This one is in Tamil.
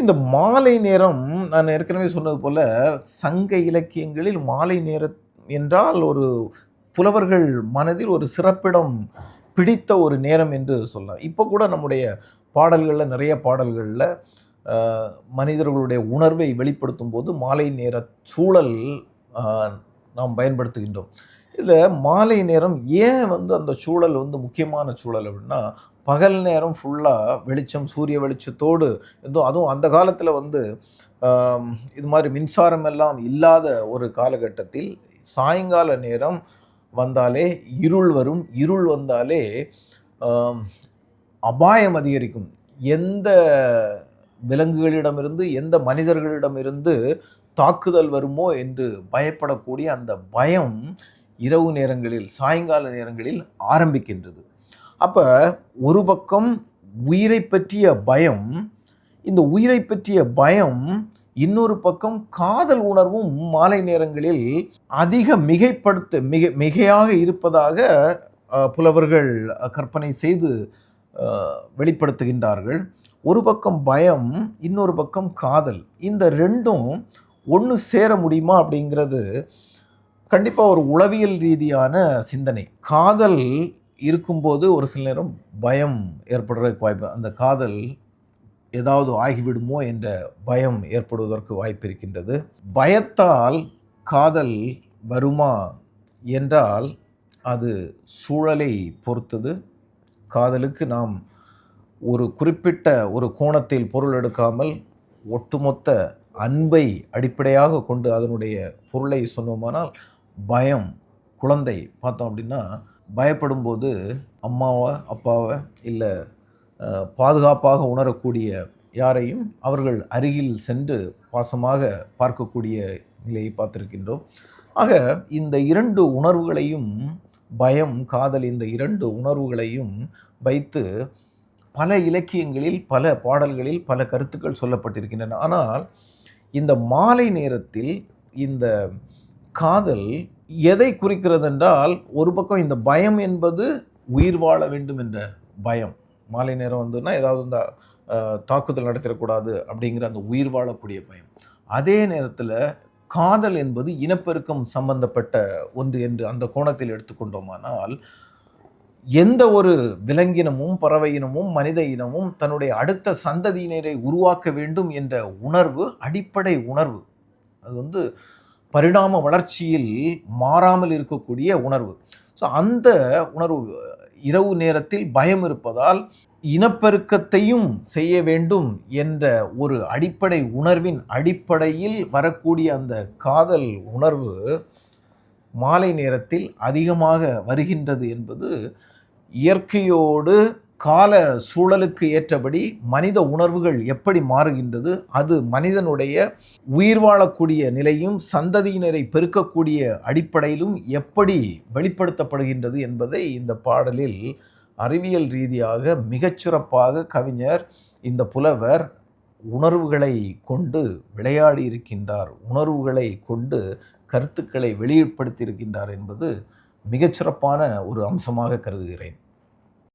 இந்த மாலை நேரம் நான் ஏற்கனவே சொன்னது போல் சங்க இலக்கியங்களில் மாலை நேரம் என்றால் ஒரு புலவர்கள் மனதில் ஒரு சிறப்பிடம் பிடித்த ஒரு நேரம் என்று சொல்லலாம். இப்போ கூட நம்முடைய பாடல்களில் நிறைய பாடல்களில் மனிதர்களுடைய உணர்வை வெளிப்படுத்தும் போது மாலை நேர சூழல் நாம் பயன்படுத்துகின்றோம். இதில் மாலை நேரம் ஏன் வந்து அந்த சூழல் வந்து முக்கியமான சூழல் அப்படின்னா பகல் நேரம் ஃபுல்லாக வெளிச்சம் சூரிய வெளிச்சத்தோடு எதுவும் அதுவும் அந்த காலத்தில் வந்து இது மாதிரி மின்சாரம் எல்லாம் இல்லாத ஒரு காலகட்டத்தில் சாயங்கால நேரம் வந்தாலே இருள் வரும். இருள் வந்தாலே அபாயம் அதிகரிக்கும். எந்த விலங்குகளிடமிருந்து எந்த மனிதர்களிடமிருந்து தாக்குதல் வருமோ என்று பயப்படக்கூடிய அந்த பயம் இரவு நேரங்களில் சாயங்கால நேரங்களில் ஆரம்பிக்கின்றது. அப்போ ஒரு பக்கம் உயிரை பற்றிய பயம் இந்த உயிரை பற்றிய பயம் இன்னொரு பக்கம் காதல் உணர்வும் மாலை நேரங்களில் அதிக மிகைப்படுத்த மிக மிகையாக இருப்பதாக புலவர்கள் கற்பனை செய்து வெளிப்படுத்துகின்றார்கள். ஒரு பக்கம் பயம் இன்னொரு பக்கம் காதல். இந்த ரெண்டும் ஒன்று சேர முடியுமா அப்படிங்கிறது கண்டிப்பாக ஒரு உளவியல் ரீதியான சிந்தனை. காதல் இருக்கும்போது ஒரு சில நேரம் பயம் ஏற்படுறதுக்கு வாய்ப்பு அந்த காதல் ஏதாவது ஆகிவிடுமோ என்ற பயம் ஏற்படுவதற்கு வாய்ப்பு இருக்கின்றது. பயத்தால் காதல் வருமா என்றால் அது சூழலை பொறுத்தது. காதலுக்கு நாம் ஒரு குறிப்பிட்ட ஒரு கோணத்தில் பொருள் எடுக்காமல் ஒட்டுமொத்த அன்பை அடிப்படையாக கொண்டு அதனுடைய பொருளை சொன்னோமானால் பயம் குழந்தை பார்த்தோம் அப்படின்னா பயப்படும்போது அம்மாவை அப்பாவை இல்லை பாதுகாப்பாக உணரக்கூடிய யாரையும் அவர்கள் அருகில் சென்று பாசமாக பார்க்கக்கூடிய நிலையை பார்த்திருக்கின்றோம். ஆக இந்த இரண்டு உணர்வுகளையும் பயம் காதல் இந்த இரண்டு உணர்வுகளையும் வைத்து பல இலக்கியங்களில் பல பாடல்களில் பல கருத்துக்கள் சொல்லப்பட்டிருக்கின்றன. ஆனால் இந்த மாலை நேரத்தில் இந்த காதல் எதை குறிக்கிறது என்றால் ஒரு பக்கம் இந்த பயம் என்பது உயிர் வாழ வேண்டும் என்ற பயம். மாலை நேரம் வந்துன்னா ஏதாவது இந்த தாக்குதல் நடத்திடக்கூடாது அப்படிங்கிற அந்த உயிர் வாழக்கூடிய பயம். அதே நேரத்தில் காதல் என்பது இனப்பெருக்கம் சம்பந்தப்பட்ட ஒன்று என்று அந்த கோணத்தில் எடுத்துக்கொண்டோமானால் எந்த ஒரு விலங்கினமும் பறவை இனமும் மனித இனமும் தன்னுடைய அடுத்த சந்ததியினரை உருவாக்க வேண்டும் என்ற உணர்வு அடிப்படை உணர்வு. அது வந்து பரிணாம வளர்ச்சியில் மாறாமல் இருக்கக்கூடிய உணர்வு. ஸோ அந்த உணர்வு இரவு நேரத்தில் பயம் இருப்பதால் இனப்பெருக்கத்தையும் செய்ய வேண்டும் என்ற ஒரு அடிப்படை உணர்வின் அடிப்படையில் வரக்கூடிய அந்த காதல் உணர்வு மாலை நேரத்தில் அதிகமாக வருகின்றது என்பது இயற்கையோடு கால சூழலுக்கு ஏற்றபடி மனித உணர்வுகள் எப்படி மாறுகின்றது அது மனிதனுடைய உயிர் வாழக்கூடிய நிலையும் சந்ததியினரை பெருக்கக்கூடிய அடிப்படையிலும் எப்படி வெளிப்படுத்தப்படுகின்றது என்பதை இந்த பாடலில் அறிவியல் ரீதியாக மிகச்சிறப்பாக கவிஞர் இந்த புலவர் உணர்வுகளை கொண்டு விளையாடி இருக்கின்றார். உணர்வுகளை கொண்டு கருத்துக்களை வெளிப்படுத்தியிருக்கின்றார் என்பது மிகச்சிறப்பான ஒரு அம்சமாக கருதுகிறேன்.